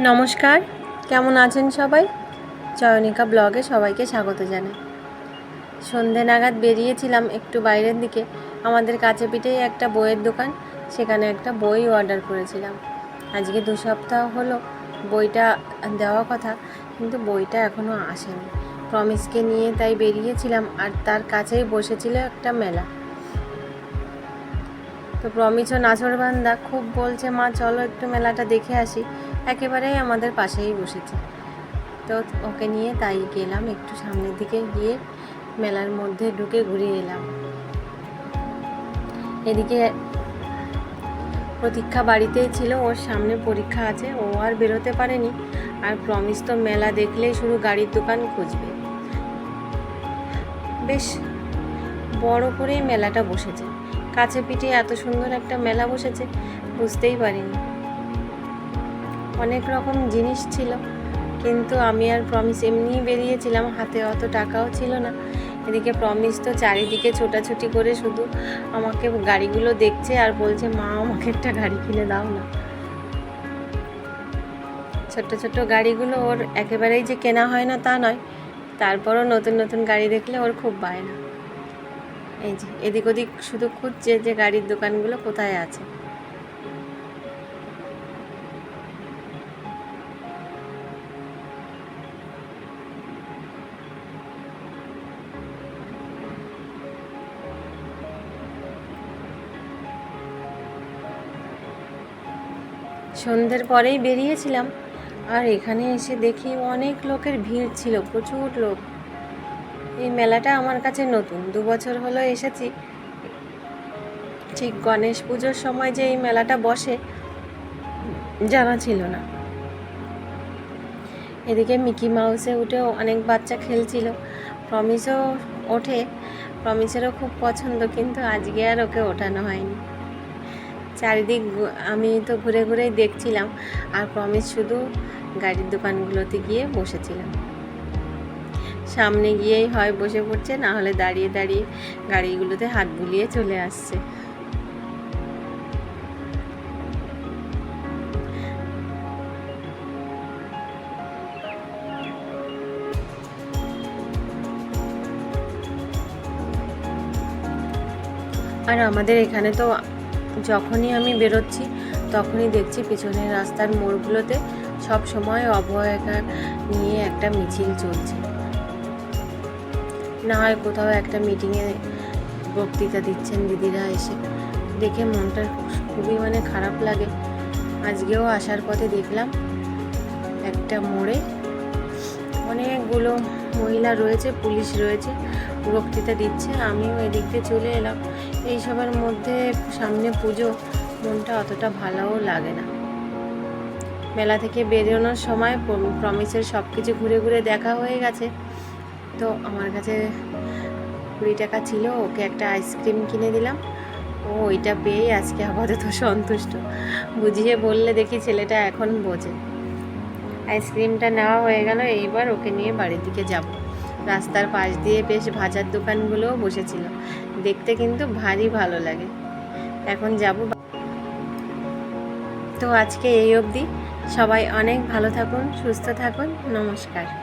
নমস্কার, কেমন আছেন সবাই? চয়নিকা ব্লগে সবাইকে স্বাগত জানাই। সন্ধে নাগাদ বেরিয়েছিলাম একটু বাইরের দিকে। আমাদের কাছে পিঠেই একটা বইয়ের দোকান, সেখানে একটা বই অর্ডার করেছিলাম। আজকে দু সপ্তাহ হলো বইটা দেওয়া কথা, কিন্তু বইটা এখনও আসেনি। প্রমিসকে নিয়ে তাই বেরিয়েছিলাম, আর তার কাছেই বসেছিল একটা মেলা। তো প্রমিস ও নাচরবান্দা খুব বলছে, মা, চলো একটু মেলাটা দেখে আসি। একেবারেই আমাদের পাশেই বসেছে। তো ওকে নিয়ে তাই গেলাম, একটু সামনের দিকে গিয়ে মেলার মধ্যে ঢুকে ঘুরে এলাম। এদিকে প্রতীক্ষা বাড়িতেই ছিল, ওর সামনে পরীক্ষা আছে, ও আর বেরোতে পারেনি। আর প্রমিস তো মেলা দেখলেই শুধু গাড়ির দোকান খুঁজবে। বেশ বড় করেই মেলাটা বসেছে। কাছে পিঠে এত সুন্দর একটা মেলা বসেছে, বুঝতেই পারিনি। অনেক রকম জিনিস ছিল, কিন্তু আমি আর প্রমিস এমনিই বেরিয়েছিলাম, হাতে অত টাকাও ছিল না। এদিকে প্রমিস তো চারিদিকে ছোটাছুটি করে শুধু আমাকে গাড়িগুলো দেখছে আর বলছে, মা, আমাকে একটা গাড়ি কিনে দাও না। ছোট্ট ছোট্ট গাড়িগুলো ওর একেবারেই যে কেনা হয় না তা নয়, তারপরও নতুন নতুন গাড়ি দেখলে ওর খুব বায়না। এই যে, এদিক ওদিক শুধু খুঁজছে যে গাড়ির দোকানগুলো কোথায় আছে। সন্ধ্যের পরেই বেরিয়েছিলাম, আর এখানে এসে দেখি অনেক লোকের ভিড় ছিল, প্রচুর লোক। এই মেলাটা আমার কাছে নতুন। দু বছর হলো এসেছি। ঠিক গণেশ পুজোর সময় যে এই মেলাটা বসে, জানা ছিল না। এদিকে মিকি মাউসে উঠেও অনেক বাচ্চা খেলছিল। প্রমিসও ওঠে। প্রমিসেরও খুব পছন্দ, কিন্তু আজকে আর ওকে ওঠানো হয়নি। চারিদিক আমি তো ঘুরে ঘুরেই দেখছিলাম। আর প্রমিস শুধু গাড়ির দোকানগুলোতে গিয়ে বসেছিলাম। সামনে গিয়েই হয় বসে পড়ছে, না হলে দাঁড়িয়ে দাঁড়িয়ে গাড়িগুলোতে হাত বুলিয়ে চলে আসছে। আর আমাদের এখানে তো যখনই আমি বেরোচ্ছি, তখনই দেখছি পিছনের রাস্তার মোড়গুলোতে সব সময় অবহেলা নিয়ে একটা মিছিল চলছে। না হয় কোথাও একটা মিটিংয়ে বক্তৃতা দিচ্ছেন দিদিরা এসে। দেখে মনটা খুবই মানে খারাপ লাগে। আজকেও আসার পথে দেখলাম একটা মোড়ে অনেকগুলো মহিলা রয়েছে, পুলিশ রয়েছে, বক্তৃতা দিচ্ছে। আমিও এদিক দিয়ে চলে এলাম। এই এইসবের মধ্যে সামনে পুজো, মনটা অতটা ভালোও লাগে না। মেলা থেকে বেরোনোর সময়, প্রম- প্রমিসের সব কিছু ঘুরে ঘুরে দেখা হয়ে গেছে। তো আমার কাছে কুড়ি টাকা ছিল, ওকে একটা আইসক্রিম কিনে দিলাম। ও ওইটা পেয়েই আজকে আপাতত সন্তুষ্ট। বুঝিয়ে বললে দেখি ছেলেটা এখন বোঝে। আইসক্রিমটা নেওয়া হয়ে গেল, এইবার ওকে নিয়ে বাড়ির দিকে যাব। রাস্তার পাশ দিয়ে বেশ ভাজার দোকানগুলোও বসেছিল। দেখতে কিন্তু ভারী ভালো লাগে। এখন যাব তো আজকে এই অবধি। সবাই অনেক ভালো থাকুন, সুস্থ থাকুন। নমস্কার।